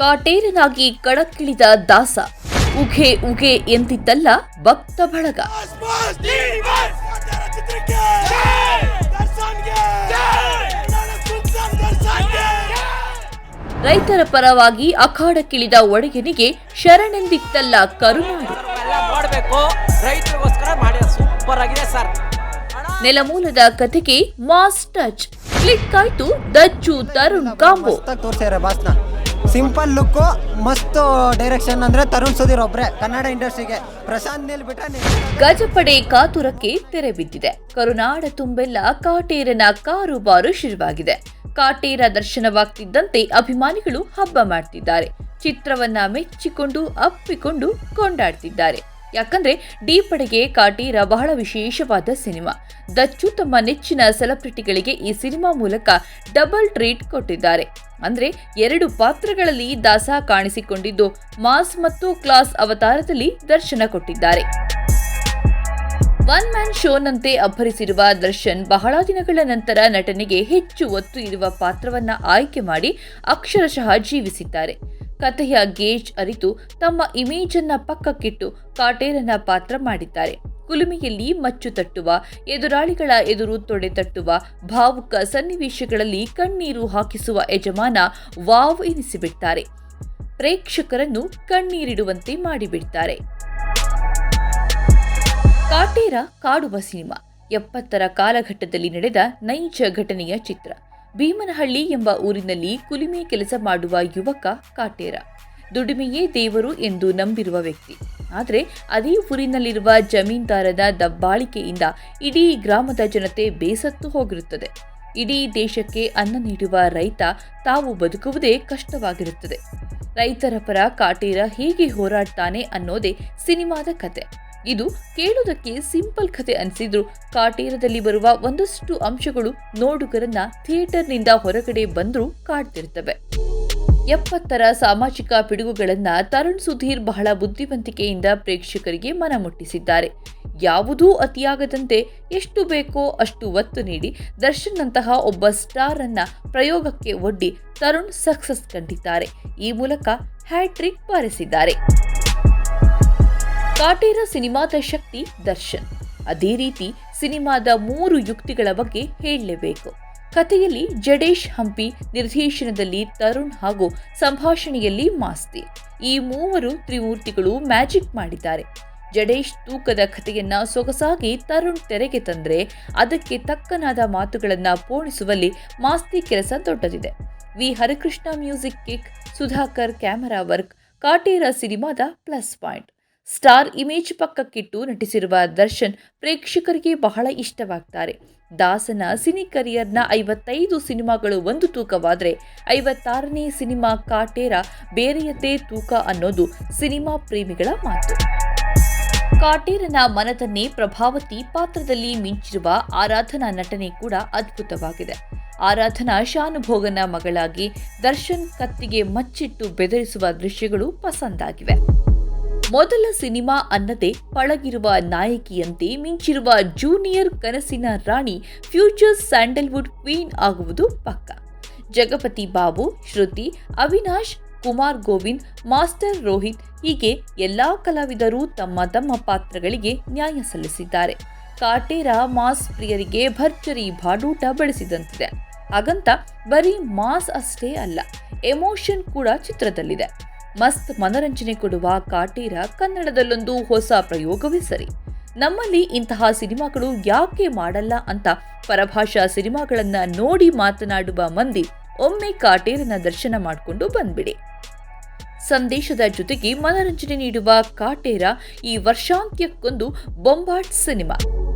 ಕಾಟೇರನಾಗಿ ಕಣಕ್ಕಿಳಿದ ದಾಸ. ಉಘೆ ಉಘೆ ಎಂತಿದ್ದಲ್ಲ ಭಕ್ತ ಬಳಗ. ರೈತರ ಪರವಾಗಿ ಅಖಾಡಕ್ಕಿಳಿದ ಒಡೆಯನಿಗೆ ಶರಣೆಂದಿತ್ತಲ್ಲ ಕರುನಾಡು. ನೆಲಮೂಲದ ಕಥೆಗೆ ಮಾಸ್ ಟಚ್. ಕ್ಲಿಕ್ ಆಯ್ತು Dachchu Tarun combo. Simple look, ಮಸ್ತ್ ಡೈರೆಕ್ಷನ್ ಅಂದ್ರೆ ತರುಣ್ ಸುಧೀರ್ ಒಬ್ರೆ, ಕನ್ನಡ ಇಂಡಸ್ಟ್ರಿಗೆ. ಪ್ರಶಾಂತ್ ನೀಲ್ ಬಿಟ್ಟ ಗಜಪಡೆ ಕಾತುರಕ್ಕೆ ತೆರೆ ಬಿದ್ದಿದೆ. ಕರುನಾಡ ತುಂಬೆಲ್ಲ ಕಾಟೇರನ ಕಾರುಬಾರು ಶುರುವಾಗಿದೆ. ಕಾಟೇರ ದರ್ಶನವಾಗ್ತಿದ್ದಂತೆ ಅಭಿಮಾನಿಗಳು ಹಬ್ಬ ಮಾಡ್ತಿದ್ದಾರೆ. ಚಿತ್ರವನ್ನ ಮೆಚ್ಚಿಕೊಂಡು, ಅಪ್ಪಿಕೊಂಡು ಕೊಂಡಾಡ್ತಿದ್ದಾರೆ. ಯಾಕಂದ್ರೆ ಡಿ ಪಡೆಗೆ ಕಾಟೀರ ಬಹಳ ವಿಶೇಷವಾದ ಸಿನಿಮಾ. ದಚ್ಚು ತಮ್ಮ ನೆಚ್ಚಿನ ಸೆಲೆಬ್ರಿಟಿಗಳಿಗೆ ಈ ಸಿನಿಮಾ ಮೂಲಕ ಡಬಲ್ ಟ್ರೀಟ್ ಕೊಟ್ಟಿದ್ದಾರೆ. ಅಂದ್ರೆ ಎರಡು ಪಾತ್ರಗಳಲ್ಲಿ ದಾಸ ಕಾಣಿಸಿಕೊಂಡಿದ್ದು ಮಾಸ್ ಮತ್ತು ಕ್ಲಾಸ್ ಅವತಾರದಲ್ಲಿ ದರ್ಶನ ಕೊಟ್ಟಿದ್ದಾರೆ. ಒನ್ ಮ್ಯಾನ್ ಶೋನಂತೆ ಅಬ್ಬರಿಸಿರುವ ದರ್ಶನ್ ಬಹಳ ದಿನಗಳ ನಂತರ ನಟನೆಗೆ ಹೆಚ್ಚು ಒತ್ತು ಇರುವ ಪಾತ್ರವನ್ನ ಆಯ್ಕೆ ಮಾಡಿ ಅಕ್ಷರಶಃ ಜೀವಿಸಿದ್ದಾರೆ. ಕಥೆಯ ಗೇಜ್ ಅರಿತು ತಮ್ಮ ಇಮೇಜ್ ಅನ್ನ ಪಕ್ಕಕ್ಕಿಟ್ಟು ಕಾಟೇರನ ಪಾತ್ರ ಮಾಡಿದ್ದಾರೆ. ಕುಲುಮೆಯಲ್ಲಿ ಮಚ್ಚು ತಟ್ಟುವ, ಎದುರಾಳಿಗಳ ಎದುರು ತೊಡೆ ತಟ್ಟುವ, ಭಾವುಕ ಸನ್ನಿವೇಶಗಳಲ್ಲಿ ಕಣ್ಣೀರು ಹಾಕಿಸುವ ಯಜಮಾನ ವಾವ್ ಎನಿಸಿಬಿಡ್ತಾರೆ. ಪ್ರೇಕ್ಷಕರನ್ನು ಕಣ್ಣೀರಿಡುವಂತೆ ಮಾಡಿಬಿಡ್ತಾರೆ. ಕಾಟೇರ ಕಾಡುವ ಸಿನಿಮಾ, ಎಪ್ಪತ್ತರ ಕಾಲಘಟ್ಟದಲ್ಲಿ ನಡೆದ ನೈಜ ಘಟನೆಯ ಚಿತ್ರ, ಭೀಮನಹಳ್ಳಿ ಎಂಬ ಊರಿನಲ್ಲಿ ಕುಲಿಮೆ ಕೆಲಸ ಮಾಡುವ ಯುವಕ ಕಾಟೇರ. ದುಡಿಮೆಯೇ ದೇವರು ಎಂದು ನಂಬಿರುವ ವ್ಯಕ್ತಿ. ಆದರೆ ಅದೇ ಊರಿನಲ್ಲಿರುವ ದಬ್ಬಾಳಿಕೆಯಿಂದ ಇಡೀ ಗ್ರಾಮದ ಜನತೆ ಬೇಸತ್ತು ಹೋಗಿರುತ್ತದೆ. ಇಡೀ ದೇಶಕ್ಕೆ ಅನ್ನ ನೀಡುವ ರೈತ ತಾವು ಬದುಕುವುದೇ ಕಷ್ಟವಾಗಿರುತ್ತದೆ. ರೈತರ ಪರ ಕಾಟೇರ ಹೇಗೆ ಹೋರಾಡ್ತಾನೆ ಅನ್ನೋದೇ ಸಿನಿಮಾದ ಕತೆ. ಇದು ಕೇಳುವುದಕ್ಕೆ ಸಿಂಪಲ್ ಕತೆ ಅನಿಸಿದ್ರು ಕಾಟೇರದಲ್ಲಿ ಬರುವ ಒಂದಷ್ಟು ಅಂಶಗಳು ನೋಡುಗರನ್ನ ಥಿಯೇಟರ್ನಿಂದ ಹೊರಗಡೆ ಬಂದರೂ ಕಾಡ್ತಿರ್ತವೆ. ಎಪ್ಪತ್ತರ ಸಾಮಾಜಿಕ ಪಿಡುಗುಗಳನ್ನ ತರುಣ್ ಸುಧೀರ್ ಬಹಳ ಬುದ್ಧಿವಂತಿಕೆಯಿಂದ ಪ್ರೇಕ್ಷಕರಿಗೆ ಮನಮುಟ್ಟಿಸಿದ್ದಾರೆ. ಯಾವುದೂ ಅತಿಯಾಗದಂತೆ ಎಷ್ಟು ಬೇಕೋ ಅಷ್ಟು ಒತ್ತು ನೀಡಿ ದರ್ಶನ್ನಂತಹ ಒಬ್ಬ ಸ್ಟಾರ್ ಅನ್ನ ಪ್ರಯೋಗಕ್ಕೆ ಒಡ್ಡಿ ತರುಣ್ ಸಕ್ಸಸ್ ಕಂಡಿದ್ದಾರೆ. ಈ ಮೂಲಕ ಹ್ಯಾಟ್ರಿಕ್ ಬಾರಿಸಿದ್ದಾರೆ ಕಾಟೇರ ಸಿನಿಮಾದ ಶಕ್ತಿ ದರ್ಶನ್. ಅದೇ ರೀತಿ ಸಿನಿಮಾದ ಮೂರು ಯುಕ್ತಿಗಳ ಬಗ್ಗೆ ಹೇಳಲೇಬೇಕು. ಕಥೆಯಲ್ಲಿ ಜಡೇಶ್ ಹಂಪಿ ನಿರ್ದೇಶನದಲ್ಲಿ ತರುಣ್ ಹಾಗೂ ಸಂಭಾಷಣೆಯಲ್ಲಿ ಮಾಸ್ತಿ. ಈ ಮೂವರು ತ್ರಿಮೂರ್ತಿಗಳು ಮ್ಯಾಜಿಕ್ ಮಾಡಿದ್ದಾರೆ. ಜಡೇಶ್ ತೂಕದ ಕಥೆಯನ್ನ ಸೊಗಸಾಗಿ ತರುಣ್ ತೆರೆಗೆ ತಂದ್ರೆ ಅದಕ್ಕೆ ತಕ್ಕನಾದ ಮಾತುಗಳನ್ನ ಪೋಣಿಸುವಲ್ಲಿ ಮಾಸ್ತಿ ಕೆಲಸ ದೊಡ್ಡದಿದೆ. V. Harikrishna music kick, Sudhakar camera work, Kaatera ಸಿನಿಮಾದ ಪ್ಲಸ್ ಪಾಯಿಂಟ್. ಸ್ಟಾರ್ ಇಮೇಜ್ ಪಕ್ಕಕ್ಕಿಟ್ಟು ನಟಿಸಿರುವ ದರ್ಶನ್ ಪ್ರೇಕ್ಷಕರಿಗೆ ಬಹಳ ಇಷ್ಟವಾಗ್ತಾರೆ. ದಾಸನ ಸಿನಿ ಕರಿಯರ್ನ ಐವತ್ತೈದು ಸಿನಿಮಾಗಳು ಒಂದು ತೂಕವಾದರೆ ಐವತ್ತಾರನೇ ಸಿನಿಮಾ ಕಾಟೇರ ಬೇರೆಯದ್ದೇ ತೂಕ ಅನ್ನೋದು ಸಿನಿಮಾ ಪ್ರೇಮಿಗಳ ಮಾತು. ಕಾಟೇರನ ಮನದನ್ನೇ ಪ್ರಭಾವತಿ ಪಾತ್ರದಲ್ಲಿ ಮಿಂಚಿರುವ ಆರಾಧನಾ ನಟನೆ ಕೂಡ ಅದ್ಭುತವಾಗಿದೆ. ಆರಾಧನಾ ಶಾನುಭೋಗನ ಮಗಳಾಗಿ ದರ್ಶನ್ ಕತ್ತಿಗೆ ಮಚ್ಚಿಟ್ಟು ಬೆದರಿಸುವ ದೃಶ್ಯಗಳು ಪಸಂದಾಗಿವೆ. ಮೊದಲ ಸಿನಿಮಾ ಅನ್ನದೆ ಪಳಗಿರುವ ನಾಯಕಿಯಂತೆ ಮಿಂಚಿರುವ ಜೂನಿಯರ್ ಕನಸಿನ ರಾಣಿ ಫ್ಯೂಚರ್ ಸ್ಯಾಂಡಲ್ವುಡ್ ಕ್ವೀನ್ ಆಗುವುದು ಪಕ್ಕ. ಜಗಪತಿ ಬಾಬು, ಶ್ರುತಿ, ಅವಿನಾಶ್, ಕುಮಾರ್ ಗೋವಿಂದ್, ಮಾಸ್ಟರ್ ರೋಹಿತ್ ಹೀಗೆ ಎಲ್ಲಾ ಕಲಾವಿದರು ತಮ್ಮ ತಮ್ಮ ಪಾತ್ರಗಳಿಗೆ ನ್ಯಾಯ ಸಲ್ಲಿಸಿದ್ದಾರೆ. ಕಾಟೇರ ಮಾಸ್ ಪ್ರಿಯರಿಗೆ ಭರ್ಜರಿ ಬಾಡೂಟ ಬಳಸಿದಂತಿದೆ. ಹಾಗಂತ ಬರೀ ಮಾಸ್ ಅಷ್ಟೇ ಅಲ್ಲ, ಎಮೋಷನ್ ಕೂಡ ಚಿತ್ರದಲ್ಲಿದೆ. ಮಸ್ತ್ ಮನರಂಜನೆ ಕೊಡುವ ಕಾಟೇರ ಕನ್ನಡದಲ್ಲೊಂದು ಹೊಸ ಪ್ರಯೋಗವೇ ಸರಿ. ನಮ್ಮಲ್ಲಿ ಇಂತಹ ಸಿನಿಮಾಗಳು ಯಾಕೆ ಮಾಡಲ್ಲ ಅಂತ ಪರಭಾಷಾ ಸಿನಿಮಾಗಳನ್ನ ನೋಡಿ ಮಾತನಾಡುವ ಮಂದಿ ಒಮ್ಮೆ ಕಾಟೇರನ ದರ್ಶನ ಮಾಡಿಕೊಂಡು ಬಂದ್ಬಿಡಿ. ಸಂದೇಶದ ಜೊತೆಗೆ ಮನರಂಜನೆ ನೀಡುವ ಕಾಟೇರ ಈ ವರ್ಷಾಂತ್ಯಕ್ಕೊಂದು ಬೊಂಬಾಟ್ ಸಿನಿಮಾ.